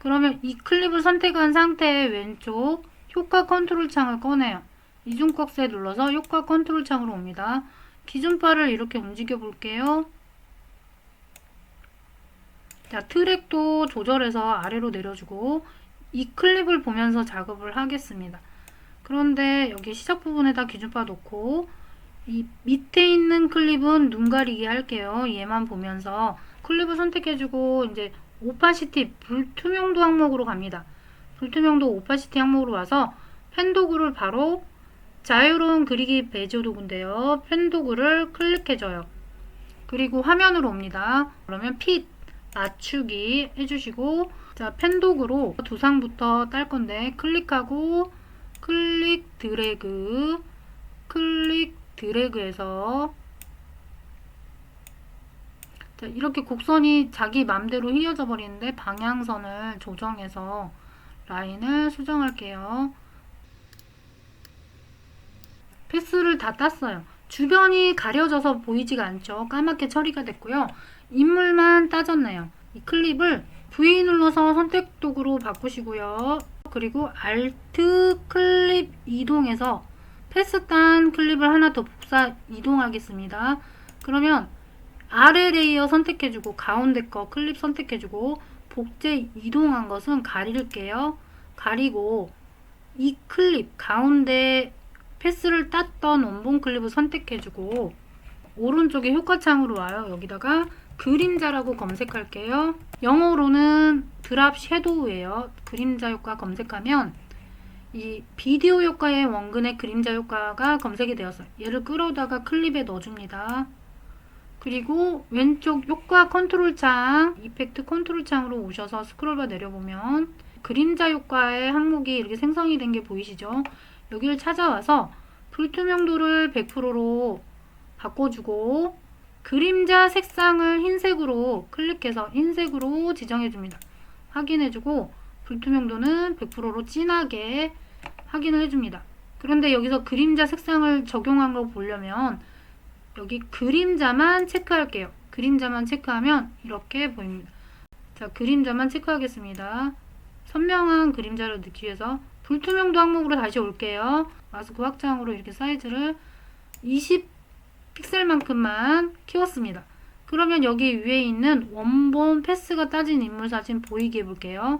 그러면 이 클립을 선택한 상태의 왼쪽 효과 컨트롤 창을 꺼내요. 이중 꺽쇠 눌러서 효과 컨트롤 창으로 옵니다. 기준바를 이렇게 움직여 볼게요. 자, 트랙도 조절해서 아래로 내려주고 이 클립을 보면서 작업을 하겠습니다. 그런데 여기 시작 부분에다 기준바 놓고 이 밑에 있는 클립은 눈 가리기 할게요. 얘만 보면서 클립을 선택해주고 이제 오파시티 불투명도 항목으로 갑니다. 불투명도 오파시티 항목으로 와서 펜 도구를 바로 자유로운 그리기 배조 도구인데요. 펜 도구를 클릭해줘요. 그리고 화면으로 옵니다. 그러면 핏 맞추기 해주시고 자펜 도구로 두상부터 딸 건데 클릭하고 클릭 드래그 클릭 드래그해서 자, 이렇게 곡선이 자기 맘대로 휘어져 버리는데 방향선을 조정해서 라인을 수정할게요. 패스를 다 땄어요. 주변이 가려져서 보이지가 않죠. 까맣게 처리가 됐고요. 인물만 따졌네요. 이 클립을 V 눌러서 선택 도구로 바꾸시고요. 그리고 Alt 클립 이동해서 패스 딴 클립을 하나 더 복사 이동하겠습니다. 그러면 아래 레이어 선택해주고 가운데 거 클립 선택해주고 복제 이동한 것은 가릴게요. 가리고 이 클립 가운데 패스를 땄던 원본 클립을 선택해주고 오른쪽에 효과 창으로 와요. 여기다가 그림자라고 검색할게요. 영어로는 드랍 섀도우예요. 그림자 효과 검색하면 이 비디오 효과의 원근의 그림자 효과가 검색이 되었어요. 얘를 끌어다가 클립에 넣어줍니다. 그리고 왼쪽 효과 컨트롤 창, 이펙트 컨트롤 창으로 오셔서 스크롤바 내려보면 그림자 효과의 항목이 이렇게 생성이 된 게 보이시죠? 여기를 찾아와서 불투명도를 100%로 바꿔주고 그림자 색상을 흰색으로 클릭해서 흰색으로 지정해 줍니다. 확인해주고 불투명도는 100%로 진하게 확인을 해줍니다. 그런데 여기서 그림자 색상을 적용한 걸 보려면 여기 그림자만 체크할게요. 그림자만 체크하면 이렇게 보입니다. 자, 그림자만 체크하겠습니다. 선명한 그림자를 넣기 위해서 불투명도 항목으로 다시 올게요. 마스크 확장으로 이렇게 사이즈를 20 픽셀만큼만 키웠습니다. 그러면 여기 위에 있는 원본 패스가 따진 인물 사진 보이게 해볼게요.